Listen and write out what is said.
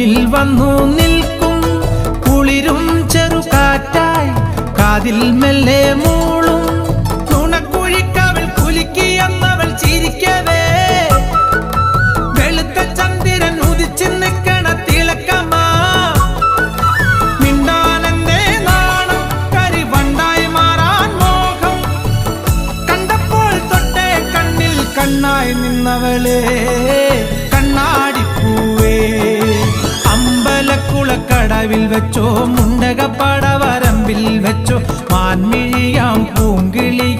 മുന്നിൽ വന്നു നിൽക്കും. കുളിരും ചെറുകാറ്റായി കാതിൽ മെല്ലെ മൂളും. തുണക്കുഴിക്കവൾ കുലുക്കിയെന്നവൾ ചിരിക്കവേ. വെളുത്ത ചന്ദ്രൻ കണ്ണായി നാണം അമ്പലക്കുളക്കടവിൽ വെച്ചോ മുണ്ടകപ്പടവരമ്പിൽ വെച്ചോ മാൻമിഴിയാം പൂങ്കിളിയ